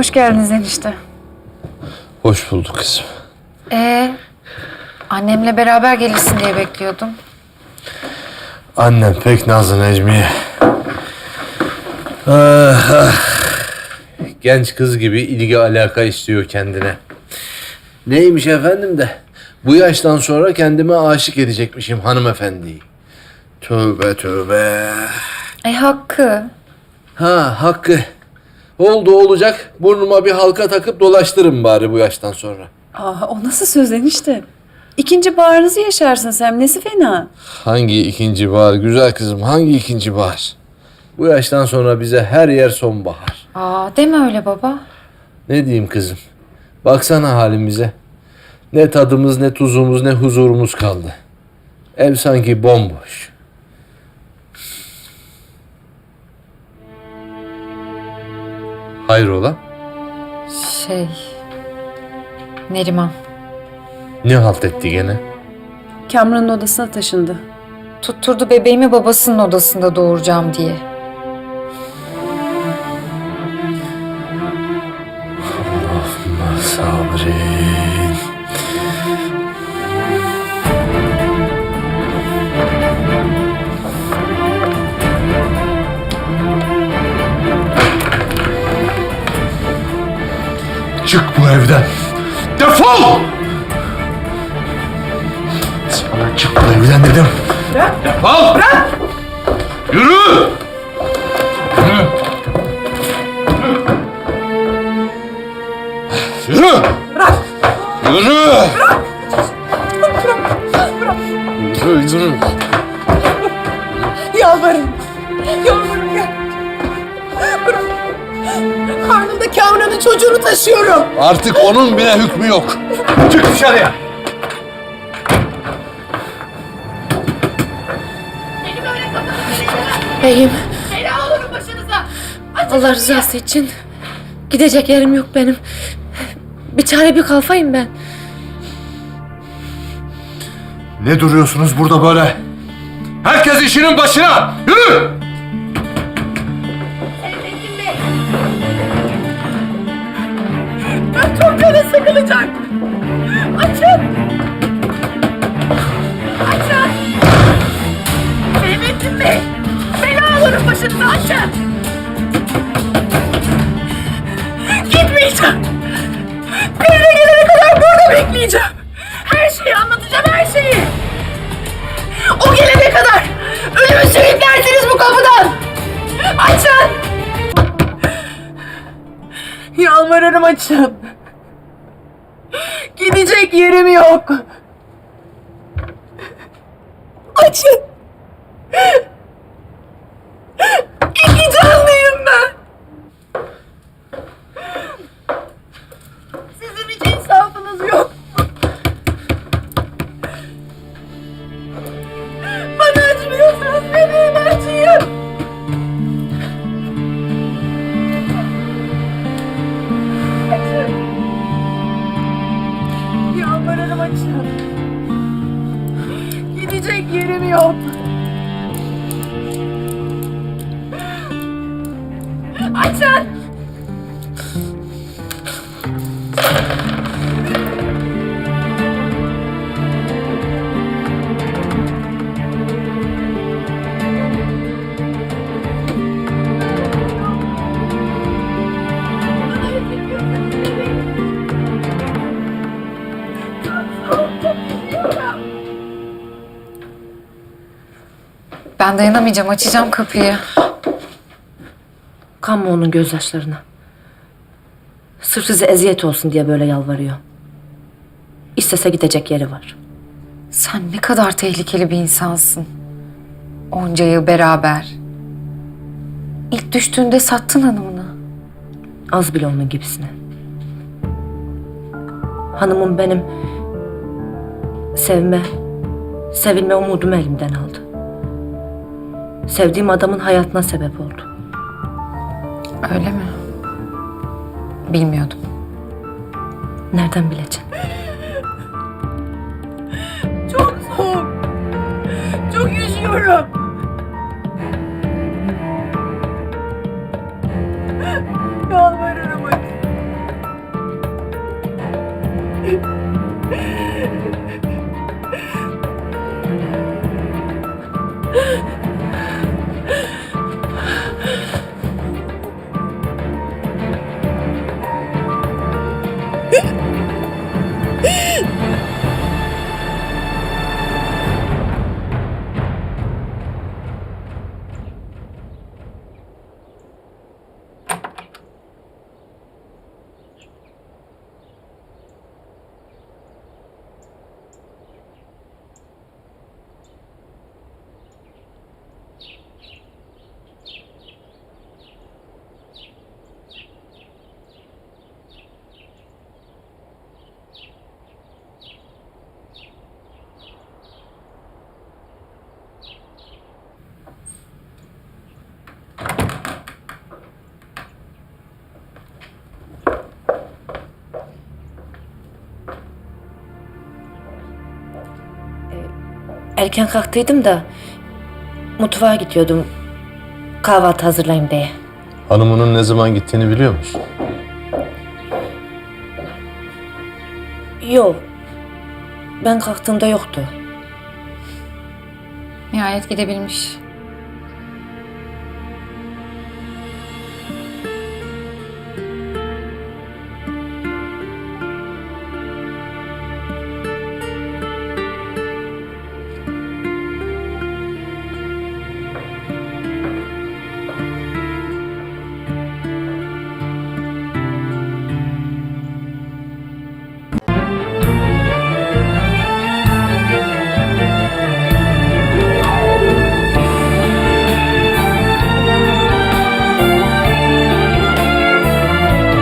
Hoş geldiniz enişte. Hoş bulduk kızım. Ee, annemle beraber gelirsin diye bekliyordum. Annem pek nazlı Necmiye. Ah, ah. Genç kız gibi ilgi alaka istiyor kendine. Neymiş efendim de bu yaştan sonra kendime aşık edecekmişim hanımefendiyi. Tövbe tövbe. E hakkı. Ha hakkı. Oldu olacak. Burnuma bir halka takıp dolaştırın bari bu yaştan sonra. Aa, o nasıl söz enişte? İkinci baharınızı yaşarsın sen. Nesi fena? Hangi ikinci bahar güzel kızım hangi ikinci bahar? Bu yaştan sonra bize her yer sonbahar. Aa deme öyle baba. Ne diyeyim kızım? Baksana halimize. Ne tadımız, ne tuzumuz, ne huzurumuz kaldı. Ev sanki bomboş. Hayrola? Şey... Neriman. Ne halt etti gene? Kamran'ın odasına taşındı. Tutturdu bebeğimi babasının odasında doğuracağım diye. Çık bu evden. Defol! Sana çık bu evden dedim. Bırak. Defol! Bırak! Yürü! Yürü! Yürü! Bırak! Yürü! Yürü, yürü. Yalvarırım. Yalvarırım gel. Bırak. Karnımda Kamran'ın çocuğunu taşıyorum. Artık onun bile hükmü yok. Çık dışarıya. Beyim, Bela olurum başınıza. Allah rızası için gidecek yerim yok benim. Bir çare bir kalfayım ben. Ne duruyorsunuz burada böyle? Herkes işinin başına. Yürü! Birine gelene kadar burada bekleyeceğim. Her şeyi anlatacağım her şeyi. O gelene kadar ölümü sürüklersiniz bu kapıdan. Açın. Yalvarırım açın. Gidecek yerim yok. Açın. Yok. Açın. Ben dayanamayacağım açacağım kapıyı. Kanma onun gözyaşlarına. Sırf size eziyet olsun diye böyle yalvarıyor. İstese gidecek yeri var. Sen ne kadar tehlikeli bir insansın. Onca yıl beraber. İlk düştüğünde sattın hanımını. Az bile onun gibisine. Hanımım benim sevme, sevilme umudumu elimden aldı. Sevdiğim adamın hayatına sebep oldu. Öyle mi? Bilmiyordum. Nereden bileceksin? Çok soğuk. Çok üşüyorum. Erken kalktıydım da mutfağa gidiyordum. Kahvaltı hazırlayayım diye. Hanımının ne zaman gittiğini biliyor musun? Yok. Ben kalktığımda yoktu. Nihayet gidebilmiş.